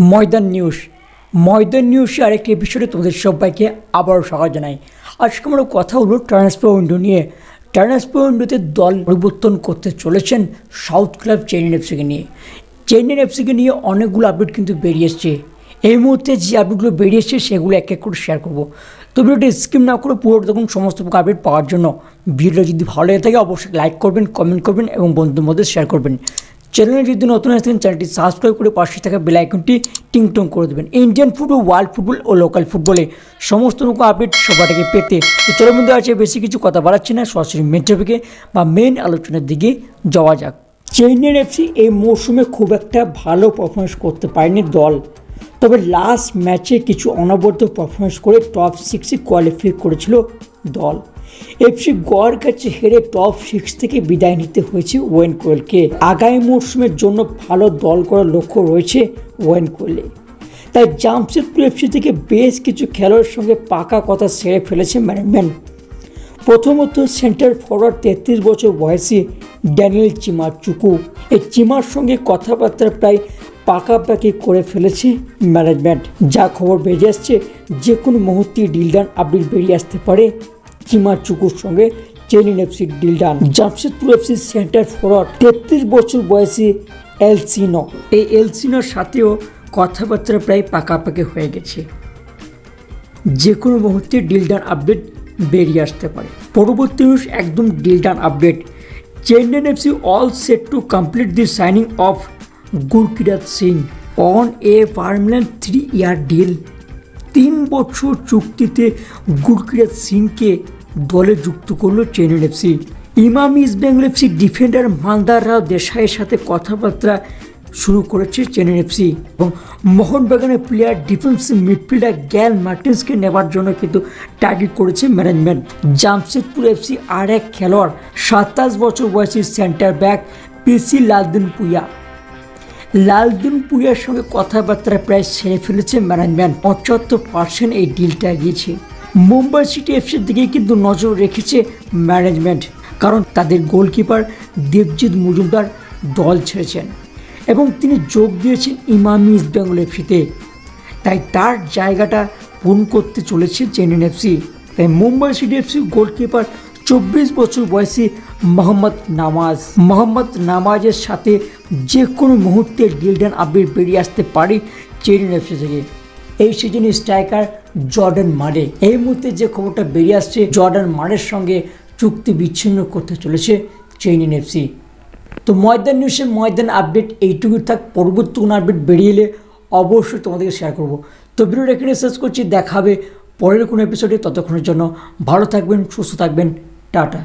ময়দান news. ময়দান নিউজে আরেকটি এপিসোডে তোমাদের সবাইকে আবারও স্বাগত জানাই। আজকে আমরা কথা হলো ট্রান্সফার উইন্ডো নিয়ে। ট্রান্সফার উইন্ডোতে দল পরিবর্তন করতে চলেছেন সাউথ ক্লাব চেন্নাই এফসিকে নিয়ে। চেন্নাই এফসিকে নিয়ে অনেকগুলো আপডেট কিন্তু বেরিয়ে এসছে। এই মুহূর্তে যে আপডেটগুলো বেরিয়ে এসছে সেগুলো এক এক করে শেয়ার করব। তো ভিডিওটি স্কিম না করে পুরো দেখুন সমস্ত প্রকার আপডেট পাওয়ার জন্য। ভিডিওটা যদি ভালো লেগে থাকে অবশ্যই লাইক করবেন কমেন্ট করবেন এবং বন্ধুদের মধ্যে শেয়ার করবেন। চ্যানেলে যদি নতুন আসতেন চ্যানেলটি সাবস্ক্রাইব করে পাশে থাকা বেল আইকনটি টিং টং করে দেবেন। ইন্ডিয়ান ফুটবল ওয়ার্ল্ড ফুটবল ও লোকাল ফুটবলে সমস্ত রকম আপডেট সবাটাকে পেতে। তো চলো মধ্যে আছে বেশি কিছু কথা বাড়াচ্ছি না, সরাসরি মেন টপিকে বা মেন আলোচনার দিকে যাওয়া যাক। চেন্নাই এফসি এই মৌসুমে খুব একটা ভালো পারফরমেন্স করতে পারেনি দল। তবে লাস্ট ম্যাচে কিছু অনবদ্য পারফরমেন্স করে টপ সিক্সে কোয়ালিফাই করেছিল দল। এফসি গোয়ার কাছে হেরে টপ সিক্স থেকে বিদায় নিতে হয়েছে ওয়েন কোয়েলকে। আগামী মরশুমের জন্য ভালো দল করার লক্ষ্য রয়েছে ওয়েন কোয়েলে। তাই জামশেদপুর এফসি থেকে বেশ কিছু খেলোয়াড়ের সঙ্গে পাকা কথা সেরে ফেলেছে ম্যানেজমেন্ট। প্রথমত সেন্টার ফরওয়ার্ড তেত্রিশ বছর বয়সী ড্যানিয়েল চিমার চুকু এই চিমার সঙ্গে কথাবার্তা প্রায় পাকাপাকি করে ফেলেছে ম্যানেজমেন্ট। যা খবর বেরিয়ে আসছে যে কোনো মুহূর্তে ডিলডান আপডেট বেরিয়ে আসতে পারে চিমার চুকুর সঙ্গে Chenin deal done Jamshedpur FC centre forward তেত্রিশ বছর বয়সী এলসিনো। এই এলসিনোর সাথেও কথাবার্তা প্রায় পাকাপাকি হয়ে গেছে। যে কোনো মুহূর্তে ডিলডান আপডেট বেরিয়ে আসতে পারে। পরবর্তী নিউজ একদম deal done update. Chennai FC all set to complete the signing of Gurkirat Singh on a permanent three year deal. তিন বছর চুক্তিতে গুরকিরাত সিংকে দলে যুক্ত করল চেন্নাই এফসি ইমাম East Bengal FC defender Mandar Rao দেশাইয়ের সাথে কথাবার্তা শুরু করেছে চেন্নাই এফসি এবং মোহনবাগানের প্লেয়ার ডিফেন্সিভ মিডফিল্ডার গ্যাল মার্টিন্সকে নেবার জন্য কিন্তু টার্গেট করেছে ম্যানেজমেন্ট জামশেদপুর এফসি আর এক খেলোয়াড়, সাতাশ বছর বয়সী centre back PC Laldinpuia লালদিন পুয়ার সঙ্গে কথাবার্তা প্রায় সেরে ফেলেছে ম্যানেজমেন্ট পঁচাত্তর পার্সেন্ট এই ডিলটা গিয়েছে মুম্বাই সিটি এফসির দিকে কিন্তু নজর রেখেছে ম্যানেজমেন্ট, কারণ তাদের গোলকিপার দেবজিৎ মজুমদার দল ছেড়েছেন এবং তিনি যোগ দিয়েছেন ইমামি ইস্ট বেঙ্গল এফসিতে তাই তার জায়গাটা পূরণ করতে চলেছে চেন্নাই এফসি তাই মুম্বাই সিটি এফসি গোলকিপার চব্বিশ বছর বয়সী মোহাম্মদ নামাজ, মোহাম্মদ নামাজের সাথে যে কোনো মুহূর্তে ডিলডান আপডেট বেরিয়ে আসতে পারে চেন্নাই এফসি থেকে। এই সিজনে স্ট্রাইকার জর্ডান মারে এই মুহূর্তে যে খবরটা বেরিয়ে আসছে জর্ডান মারের সঙ্গে চুক্তি বিচ্ছিন্ন করতে চলেছে চেন্নাই এফসি তো ময়দান নিউজে ময়দান আপডেট এইটুকু থাক, পরবর্তী কোনো আপডেট বেরিয়ে এলে অবশ্যই তোমাদেরকে শেয়ার করব। তো ভিডিওটা এখানে শেষ করছি দেখাবে পরের কোনো এপিসোডে ততক্ষণের জন্য ভালো থাকবেন, সুস্থ থাকবেন, টাটা।